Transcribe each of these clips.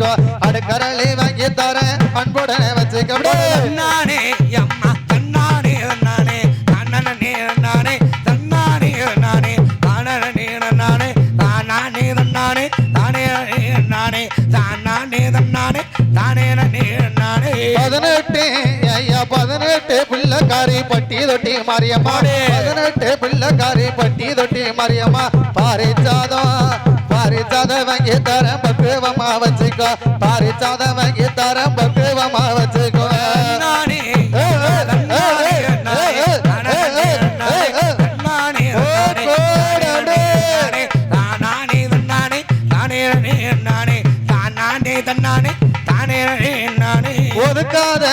வச்சுக்கோ. அடுக்கரளி வாங்கி தரேன். அன்புடனே வச்சுக்கோ. தன்னானே அம்மா தன்னானே நானே தன்னனே நானே தன்னானே நானே தானனே நானே தானானே தன்னானே தானே நானே தானானே தன்னானே தானே நானே பதினெட்டு ஐயா பதினெட்டு பிள்ளைக்காரி பட்டி தொட்டி மாரியம்மா. பதினெட்டு பிள்ளைக்காரி பட்டி தொட்டி மாரியம்மா. பாரிச்சாதம் பாரிச்சாதம் வாங்கி தரேன் பக்குவமா வச்சுக்கோ. பாரிச்சாதம் வாங்கி தரேன் பக்குவமா வச்சுக்கோ. தன்னானே தானே நானே ஒதுக்காத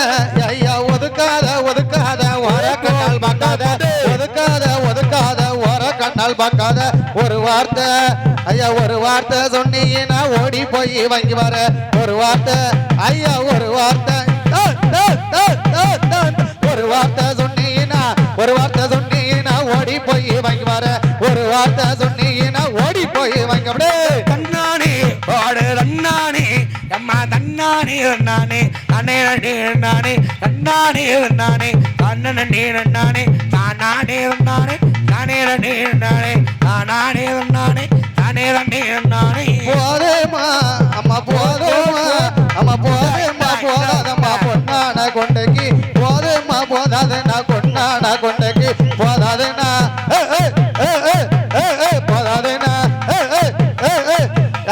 ஐயா ஒதுக்காத ஒதுக்காத வர கண்ணால் பார்க்காத. ஒதுக்காத ஒதுக்காத வர கண்ணால் பார்க்காத. ஒரு வார்த்தை ஐயா ஒரு வார்த்தை சொன்னீங்கன்னா ஓடி போய் வாங்கி வர. ஒரு வார்த்தை ஐயா ஒரு வார்த்தை. ஒரு வார்த்தை சொன்னீங்கன்னா ஒரு வார்த்தை சொன்னீங்கன்னா ஓடி போய் வாங்கி வர. ஒரு வார்த்தை சொன்னீங்கன்னா ஓடி போய் வாங்கி அப்படியே தன்னானே ஓடு தன்னானே. அம்மா தன்னானே நானே தானே நானே தன்னானே. நானே தன்னனே. நானே தானானே நானே தானே நானே தானானே நானே தானே நானே போதேமா அம்மா போதேமா அம்மா போதேமா போதாதம்மா பொன்னான கொண்டைக்கு. போதேமா போதாதேனா கொண்டான கொண்டைக்கு. ஏ, ஏ.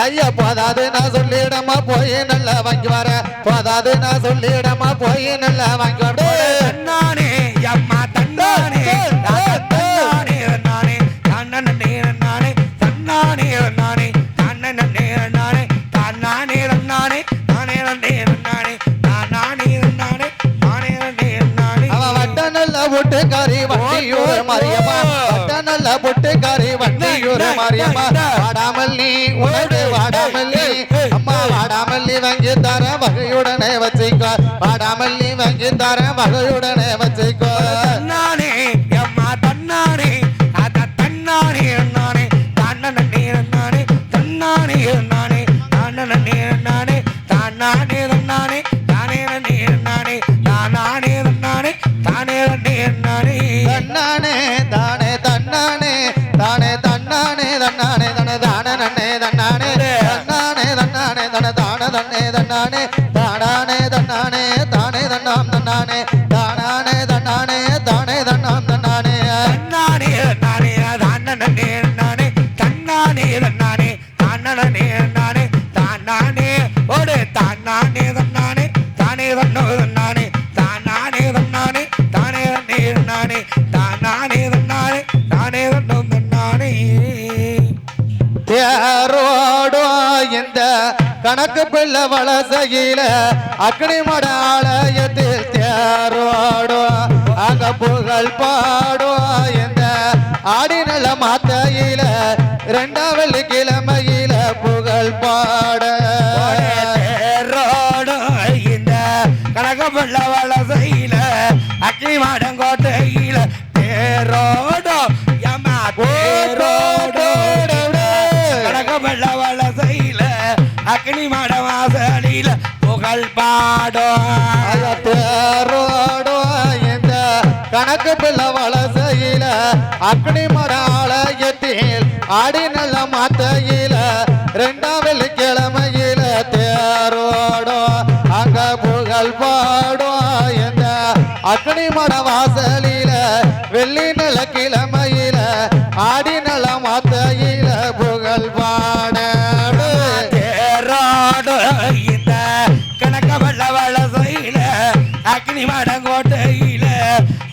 ஐயா போதாதுன்னா சொல்லிடமா போய் நல்லா வாங்கி வர. போதாதுன்னா சொல்லிடமா போய் நல்லா வாங்கி வர. பொட்டுக்காரி வண்டியூர் மாரியம்மா. பட்ட நல்ல பொட்டுக்காரி வண்டியூர் மாரியம்மா. வாடாமல் நீ உனக்கு வாடாமல் நீ அம்மா வாடாமல் நீ வாங்கி தர வகையுடனே வச்சுக்கோ. வாடாமல் நீ வாங்கி தர வகையுடனே வச்சுக்கோ. தன்னானே அம்மா தன்னானே அத தன்னானே நானே தன்னனே நானே தன்னானே நானே தன்னனே நானே நானே தானே நானே தானே தன்னானே தன்னானே தன தான நன்னே தன்னானே. தன்னானே தன்னானே தன தான தன்னே தன்னானே. தானானே தன்னானே. வளசையில அக்னி மட ஆலயத்தில் தேரோடோ அக புகழ் பாடோ இந்த ஆடி நல்ல மாத்தையில ரெண்டாம் வெள்ளிக்கிழமையில புகழ் பாட. இந்த கனகப்பள்ள வளசையில அக்னி மாடங்கோட்டையில தேரோடு யமா தேரோடு. கனகப்பள்ள வளசையில அக்னி மாட வாசலில புகழ் தேரோடோ இந்த கணக்கு பிள்ளை வளசையில அக்னி மட ஆலயத்தில் ஆடி நல்ல மாத்தையில ரெண்டாவில்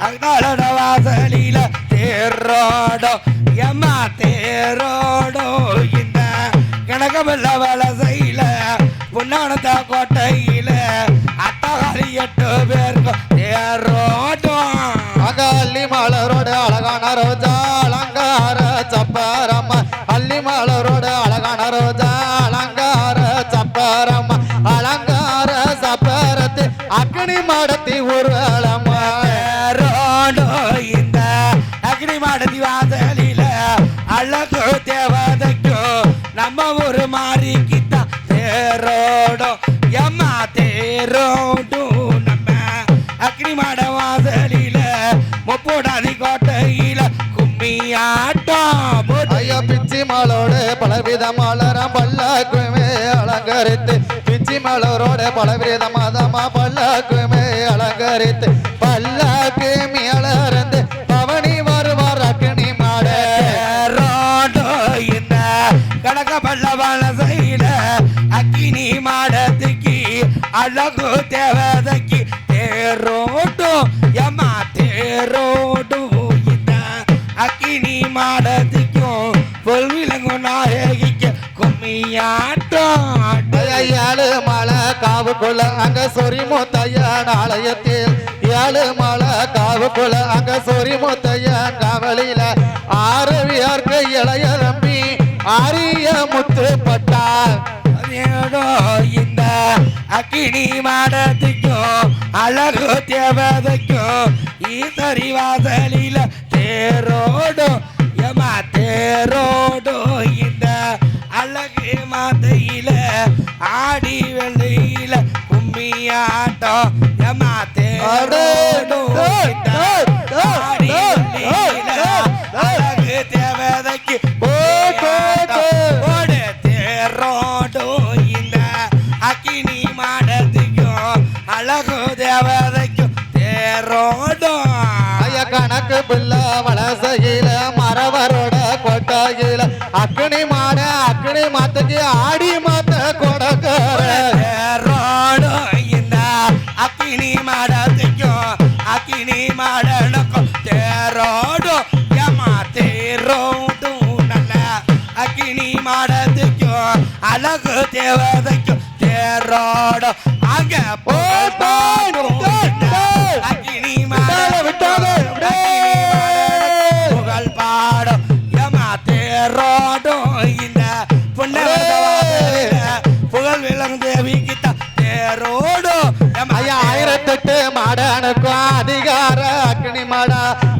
அங்காளோட வாசலில தேரோடோ எம்மா தேரோடோ இந்த கணக்கவள்ள வளசையில புன்னானத்த கோட்டை பிச்சி மாலோடு பலவித மலரம் பல்லாக்குமே அலங்கரித்து பிச்சி மலரோட பலவித மதமா பல்லாக்குமே அலங்கரித்து பல்லாக்கு மேலருந்து பவனி வருவார் அக்னி மாட. தேரோடு இந்த கடக பல்லவான செய்யல அக்கினி மாடத்துக்கு அழகு தேவை கும்மியாட்டம் ஏழு மலை காவுக்குள்ள அங்க சொரி முத்தையன் ஆலயத்தில் ஏழு மலை காவுக்குள்ள அங்க சொரி முத்தையன் காவலில ஆரவியார்க்கு இளைய தம்பி ஆரிய முத்து பட்டார் இந்த அக்கினி மாடத்துக்கும் அழகு தேவதைக்கும் ஈசரி வாசலில தேரோடும் ஏமா தேரோடும் இந்த அழகு மாதையில ஆடி வெள்ளையில எமா தேரோடும் அக்னி மாத்துக்கு ஆடி மாத்த கொடக்கார. தேரோடு இந்த அக்கினி மாடத்துக்கும் அக்கினி மாடனுக்கும் தேரோடும் ஏமா தேரோடும் நல்ல அக்கினி மாடத்துக்கும் அழகு தேவதைக்கும் தேரோடும். அங்க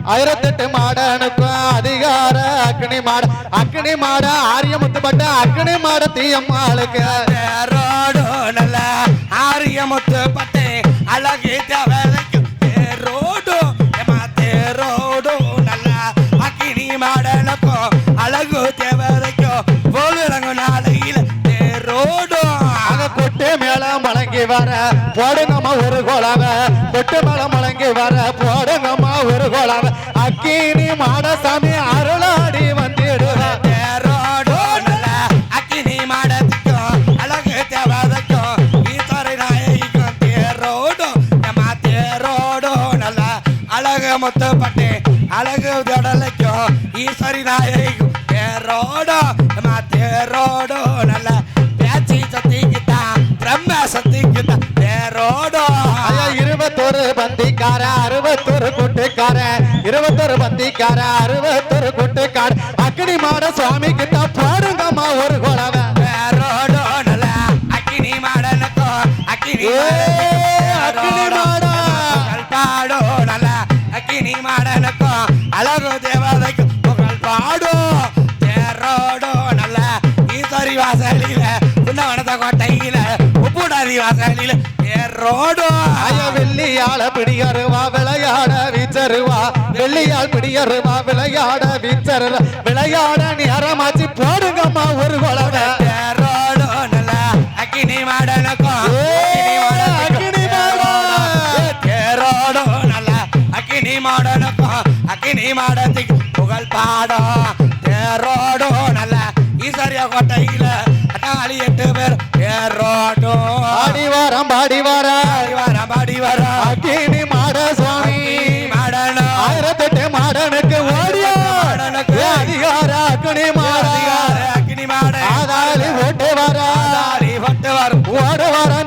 மாட ஆயிரத்தெட்டு மாடனுக்கும் அதிகார அக்னி மாட. அக்னி மாட ஆரியமுத்து பட்ட அக்னி மாட தீயம்மாளுக்கு. தேரோடு நல்ல ஆரியமுத்து பட்டு அழகு தேவதைக்கும் தேரோடு ஏமா தேரோடு நல்ல அக்கினி மாடனுக்கும் அழகு தேவதைக்கும் போலுறங்கு நாளையில் அங்க கொட்டு மேல முழங்கி வர போடுங்கம்மா ஒரு கோலாவ கொட்டு மேல முழங்கி வர ஒரு கோலாவ அக்கினி மாடசாமி அருளாடி வந்திடுவேன் தேரோடு அக்கினி மாடத்துக்கும் அழகு தேவதைக்கும் ஈஸ்வரை நாயகிக்கும் தேரோடு ஏமா தேரோடு நல்ல அழகு முத்துப்பட்டு அழகு தொடலைக்கும் ஈஸ்வரி நாயகிக்கும் தேரோடு ஏமா தேரோடு நல்ல பேச்சு சத்திக்குத்தான் பிரம்ம சத்திக்குத்தான் தேரோடு இருபத்தொரு பந்திக்கார அறுபத்தொரு இருபத்தொரு பந்திக்கார அறுபத்தொரு கூட்டுக்கார அக்னி மாட சுவாமிக்கு தான் பாடுங்கம்மா ஒரு அக்கினி மாடனுக்கும் அக்கினி ஏ, அக்கினி மாடா. பாடோ நல்ல அக்கினி மாடனுக்கும் அழகு தேவதைக்கும் புகழ் பாடோ தேரோடோ நல்ல ஈஸ்வரி வாசலில புன்னவனத கோட்டையில உப்புடாதி வாசலில தேரோடோ ஐயா வெள்ளியால பிடியருவா விளையாட வீச்சருவா. வெள்ளியால் பிடியருவா விளையாட வீச்சருவா. விளையாட நேரமாச்சு போடுங்கம்மா ஒரு கோலாவ தேரோடோ நல்ல அக்கினி மாடனுக்கும். அக்கினி மாடா. நல்ல அக்கினி மாடனுக்கும். அக்கினி மாடத்துக்கு புகழ் பாடம் தேரோடோ நல்ல ஈஸ்வரிய கோட்டையில தேரோடோ ஆடி வாரம் பாடி வாரம் பாடி வர வர அக்கினி மாட சுவாமி. மாடனோ ஆயிரத்தெட்டு மாடனுக்கு ஓடியா. அதிகார அக்னி மாட அக்கினி மாட. ஆதாளி ஓட்டு வர ஆதாரி பட்டு வரும் ஓடு வர வர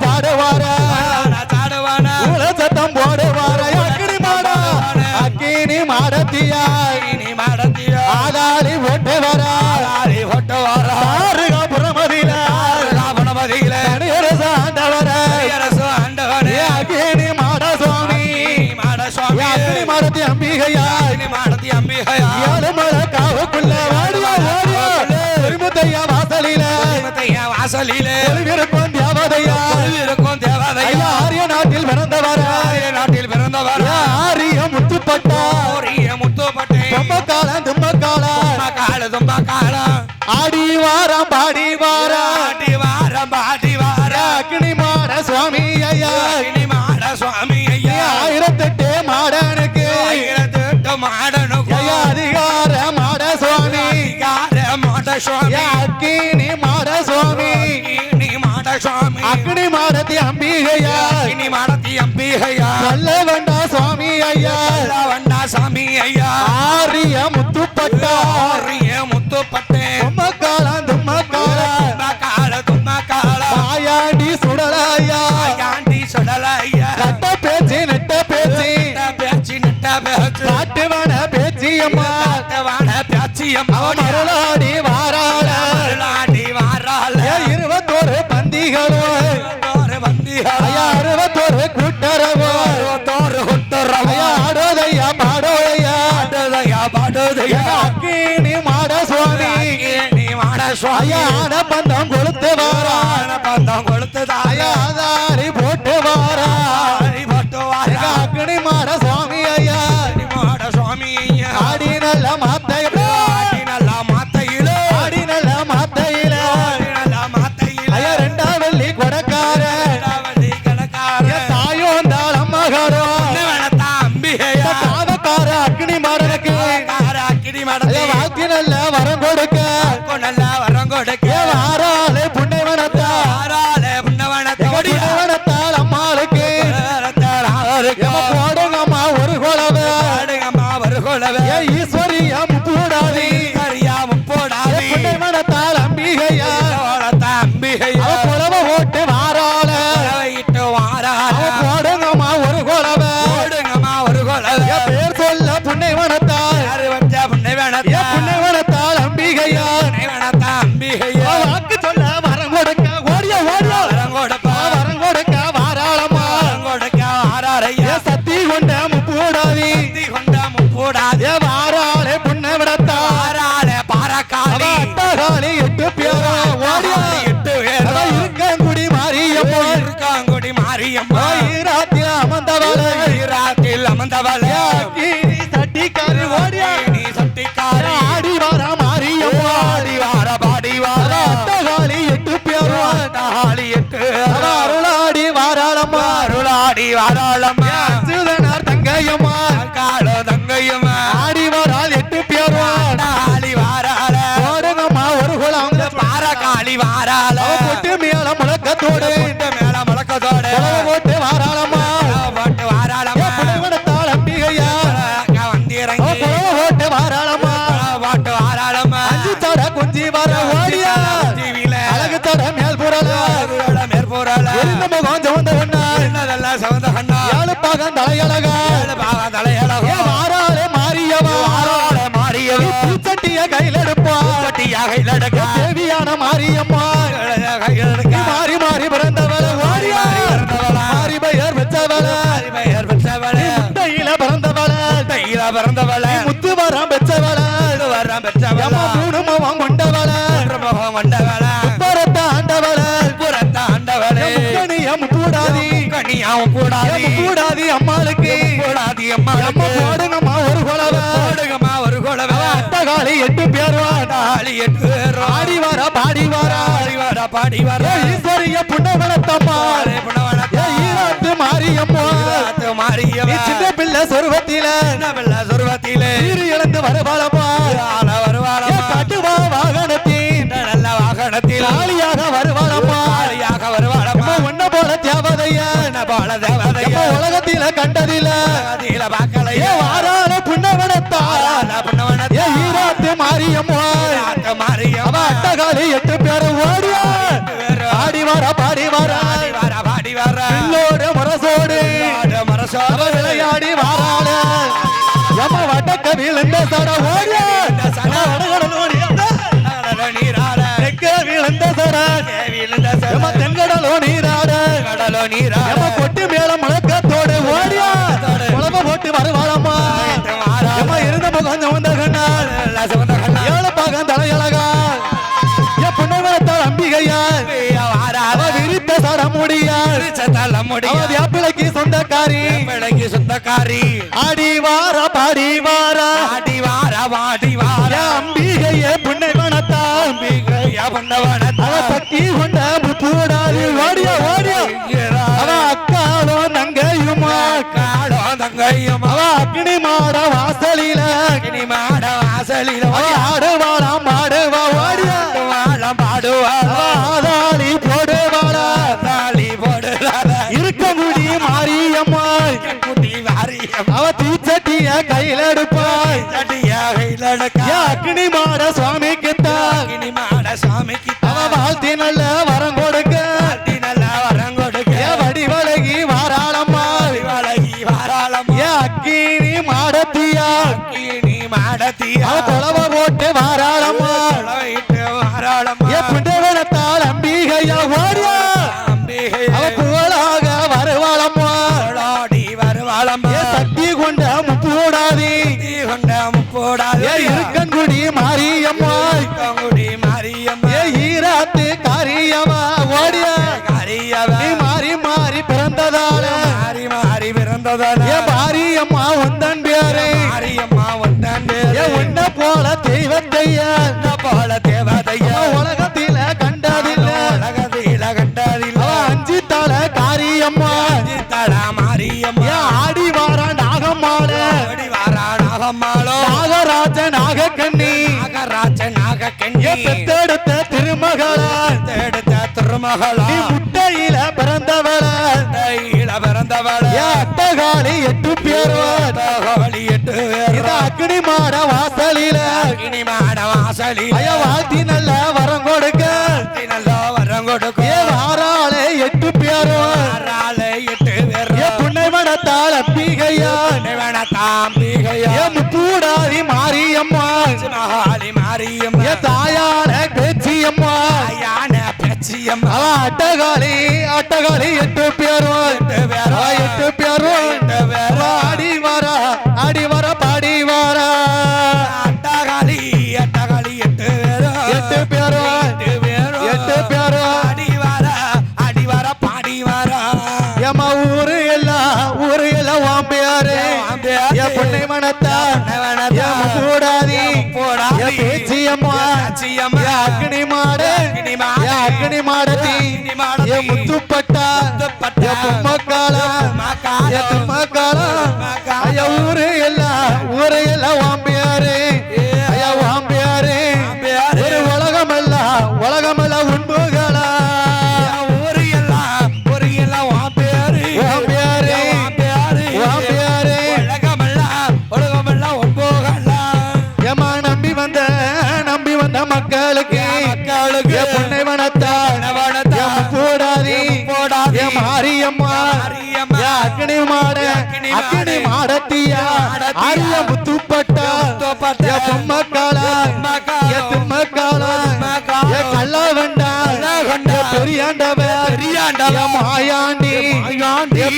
வாசலிலே இருக்கும் தேவதையா? இருக்கும் தேவதையா? ஐயா பிறந்தவர? ஆரிய நாட்டில் பிறந்தவர்? ஆரிய முத்துப்பட்டா? ஓரிய முத்துப்பட்டை. ரொம்ப காலம் தும்ம காலம் கால தும்ப காலம் ஆடி வாரம் பாடி வாரம் பாடி வாரம் பாடி வாரம் அக்னி மாட சுவாமி ஐயா. இனி மாட சுவாமி ஐயா. ஆயிரத்தெட்டு மாடனுக்கு. ஆயிரத்தெட்டு மாடனுக்கு. ஐயா அதிகார மாட சுவாமி. அதிகார மாட சுவாமி. ஐயா, அக்கினி மாட சுவாமி. அக்னி மாடத்தி அம்பிகையா? இனி மாடத்தி அம்பிகையா? நல்ல வேண்டா சுவாமி ஐயா. வண்டா சாமி ஐயா. ஆரிய முத்துப்பட்டா. ஆரிய முத்துப்பட்டை. தும்ம காலம் தும்ம காலம் தும்ப கால தும்ப கால மாயாண்டி சுடலையா. ஆயாண்டி சுடல ஐயா கட்ட பேச்சு நெட்ட பேச்சு. நட்ட பேச்சு நட்ட பேச்சு. காட்டுவன பேச்சு அம்மா. காட்டவான பேச்சு அம்மா. அவ மருளாடி வாராள. மருளாடி வாரால ஏ இருபத்தோரு பந்திகளும் தோறு வந்தியா ஐயா அறுபத்தோரு கூட்டரவும் தோறு ஐயா கொட்டுறவையா ஆடோதையா பாடோதையா? பாடுதையா? பாடுதையா அக்கினி மாட சுவாமி. நீ மாட சுவாமி. ஐயா பாரக்காளி மேல புட்டு மேல முழக்கத்தோட போட்டு வாராளம்மா. போட்டு வாராளம்மா. புனைவனத்தால் அம்பிகையா? குலவை போட்டு வாராளம்மா. போட்டு வாராளம்மா. அஞ்சு தட குஞ்சி வர ஓடியா? அழகு தட மேல் புரல மேற்பூரால எரிந்த முகம் ஜவந்த ஒன்னாள் என்னதெல்லாம் சவந்த கண்ணா. ஏழு பாகம் தலையழகா. பாவ தலையழகோ. ஏ வாராளே மாரியவா ஆரோட மாறியவோ? பூச்சட்டிய கையில் எடுப்பா. பட்டியாக இல்லடக்க தேவியான மாரியம்மா. நீ பெற்றவள. முட்டையில பிறந்தவள. தையில பிறந்தவள. முத்து வரம் பெற்றவள. வரம் பெற்றவள. மூணு முகம் கொண்டவள. முகம் கொண்டவள. பரத்த ஆண்டவள. புறத்த ஆண்டவளே. கணியம் கூடாதி. கனியாவும் கூடாதி. கூடாதி அம்மாளுக்கு. கூடாதி அம்மா எம்மா போடுங்கம்மா ஒரு குலவ. போடுங்கம்மா ஒரு குலவை. எட்டு பேருவா தாலி எட்டு பேரும் ஆடி வர பாடி வர பாடி வர பாடி வர ஈஸ்வரிய புண்ணவனத்தம்மா பாரே மாரியம்மா. நீ சின்ன பிள்ளை சொருவத்தில. சின்ன பிள்ளை சொருவத்திலே. சீரு இழந்து வருவாளம்மா ஆள வருவாளம்மா. ஏ கட்டுவா வாகனத்தின் இந்த நல்ல வாகனத்தில். காளியாக வருவாளம்மா ஆளியாக வருவாளம்மா. உன்ன போல தேவதைய? என்ன போல தேவதைய. அம்மா உலகத்தில கண்டதில அதில பார்க்கலையே. ஏ வாரான புண்ணவனத்தா ஈராத்து மாரியம்மா ஈராத்து மாரியம்மா. அட்டகாளி எட்டு பேரு ஓடியா. ஆடி வர பாடி வர. பாடி வர பாடி வர. விழுந்த சட ஓடியா. தெற்க விழுந்த சட எம்ம சட. தென்கடலோ நீராட. கடலோ நீராட. கொட்டி மேல முழக்கத்தோடு ஓடியா. குழம்பு போட்டு வருவாளம்மா இருந்த முகம் வந்த கண்ணால். ஏழு பாகம் தலையழகா என் புன்னவனத்தால் அம்பிகையா அவ முடியும் வேப்பிலைக்கு சொந்தக்காரி. பிள்ளைக்கு சொந்தக்காரி. ஆடி வார பாடி வாரா. ஆடி வார வாடி வார. அம்பிகையே புண்ணை வனத்தான் அவ சக்தி கொண்ட முப்பூடாது ஓடியா ஓடியா. அவ அக்காலோ நங்கையுமா காடோ தங்கையும்? அவ அக்னி மாட வாசலில. அக்கினி மாட வாசலில். அவ தீச்சட்டிய கையில எடுப்பாய் தடியாக இலடக்க ஏ அக்னி மாட சுவாமிக்குத்தான் அக்கினி மாட சாமிக்கு அவ வாழ்த்தி நல்ல வரம் கொடுக்க. நல்லா வரம் கொடுக்க. வடிவழகி வாராளம்மா வழகி வாராளம் அக்கினி மாடத்தியா அக்கினி மாடத்தியா தொலைவ போட்டு வாராளம்மா இருக்கங்குடி மாரியம்மா. கங்குடி மாரியம்மா ஏ ஈராத்து காரியம்மா ஓடியா. கரியவ. நீ மாறி மாறி பிறந்ததால. மாறி மாறி பிறந்ததால. ஏ மாரியம்மா உந்தன் பேரே. மாரியம்மா வந்தாண்டு ஏ உன்ன போல தெய்வத்தையா. போல தேவதையா. உலகத்தில கண்டதில்ல. உலகத்தில கண்டதில்ல. அஞ்சு தல காரியம்மா. தடா மாரியம்மா. ஏ ஆடி வாரா நாகம்மாட ஓடி வாரா நாகம்மாளோ. நாகராஜ ஏ பெத்தெடுத்த திருமகளா. எடுத்த திருமகளா. முட்டையில பிறந்தவள. தையில பிறந்தவள. ஏ அட்டகாளி எட்டு பேருவா தகவலி எட்டு இத அக்னி மாட வாசலில. இனி மாட வாசலி அய வாழ்த்தி நல்ல வரம் கொடுக்க. நல்லா வரம் கொடுக்கும் ஏ வாராளே எட்டு ஆறாளு எட்டு பேர். புன்னை மனத்தால் அப்பிகையா ஏ முப்பூடாதி மாரியம்மா. மகாளி மாரியம்மா. தாயான பேச்சியம்மா. யான பேச்சியம்மா. அவ அட்டகாளி அட்டகாளி எட்டு பேரும் எட்டு. அவ எட்டு ஏ பேச்சியம்மா அக்னி மாடு அக்னி மாடு. ஏ அக்னி மாடத்தி அக்னி மாடத்தி. ஏ முத்துப்பட்டா. தும்மக்காலம். ஐயா ஊரு எல்லாம் ஊரு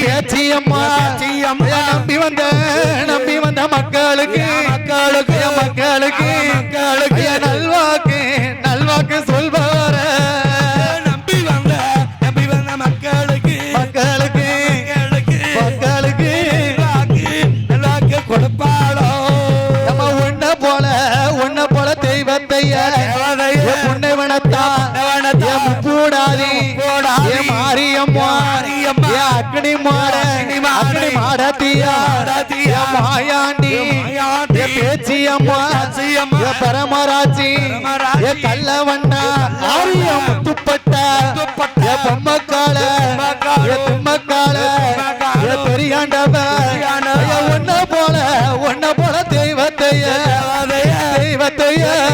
பேச்சியம்மா நம்பி வந்த நம்பி வந்த மக்களுக்கு. மக்களுக்கு. மக்களுக்கு. மக்களுக்கு. நல்வாக்கு. நல்வாக்கு ஏ பேச்சியம்மா பேச்சியம்மா. ஏ கல்லவண்டா. ஆரியம் முத்துப்பட்ட முத்துப்பட்ட. ஏ பொம்மக்கால. ஏ தும்மக்கால. ஏ. ஐயா உன்ன போல உன்ன போல. தெய்வத்தைய தெய்வத்தைய.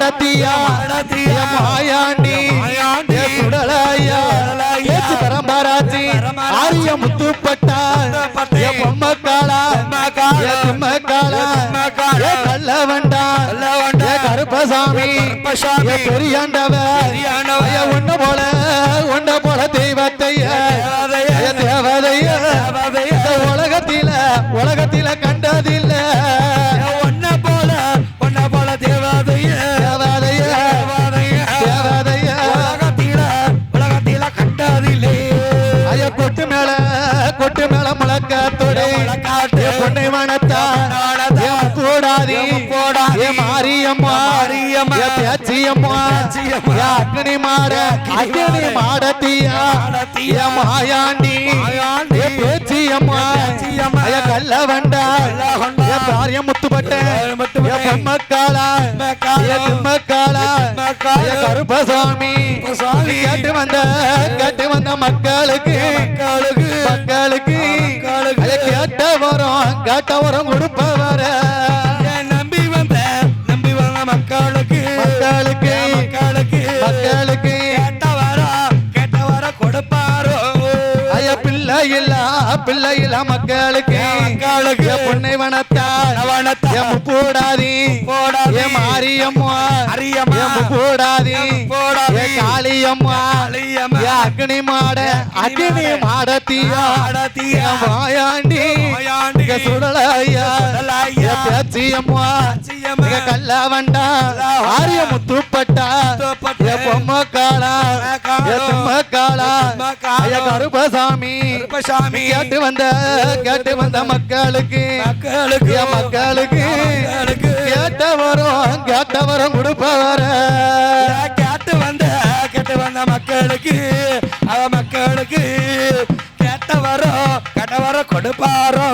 மாடத்தியா மாயாண்டி? சுடலையா? சுடலையா. ஏச்சு பரம்பரா மகராஜி மகராஜி, ஆரிய முத்துப்பட்டா? பொம்மக்காளா? திம்மக்காளா? ஏ கருப்பசாமி? ஏ கருப்பசாமி, ஏ பெரியாண்டவ? பெரியாண்டவ, ஐயா உன்ன போல உன்ன போல தெய்வத்தைய. தேவதைய, உலகத்தில உலகத்தில கண்டதில்ல. ஏ போடாதி. ஏ முப்போடாதி, ஏ மாரியம்மா. மாரியம்மா, பேச்சியம்மா. அக்னி மாட. அக்னி அக்னி மாட, மாடத்தியா. மாயாண்டி. பேச்சியம்மா. கள்ளவண்டா, ஏ பாரிய முத்துப்பட்ட பொம்மக்காளா பொம்மக்காளா, கருப்பசாமி, கேட்டு வந்த கேட்டு வந்த மக்களுக்கு. மக்களுக்கு. மக்களுக்கு. மக்களுக்கு அதை கேட்ட வரும் கேட்ட வரும் கொடுப்பவர. பிள்ளை இல்ல மக்களுக்கு மக்களுக்கு வனத்தால் என் முப்பூடாதி முப்பூடாதி, என் மாரியம்மா. என் முப்பூடாதி, என் காளியம்மா. என் அக்னி மாட அக்னி அக்னி மாட, மாடத்தியா. மாடத்தியா, என் மாயாண்டி மிக சுடலாயா? பேச்சியம்மா? மிக கல்ல வண்டா ஆரிய முத்துப்பட்டா? பொம்மை காளா பொம்மை காளா கருப்பசாமி கருப்பசாமி? கேட்டு வந்த கேட்டு வந்த மக்களுக்கு மக்களுக்கு மக்களுக்கு கேட்டவரும் கேட்டவரும் கொடுப்பவர. கேட்டு வந்த கேட்டு வந்த மக்களுக்கு அவ மக்களுக்கு கட்டவரோ கட்டவரோ கொடுப்பாரோ?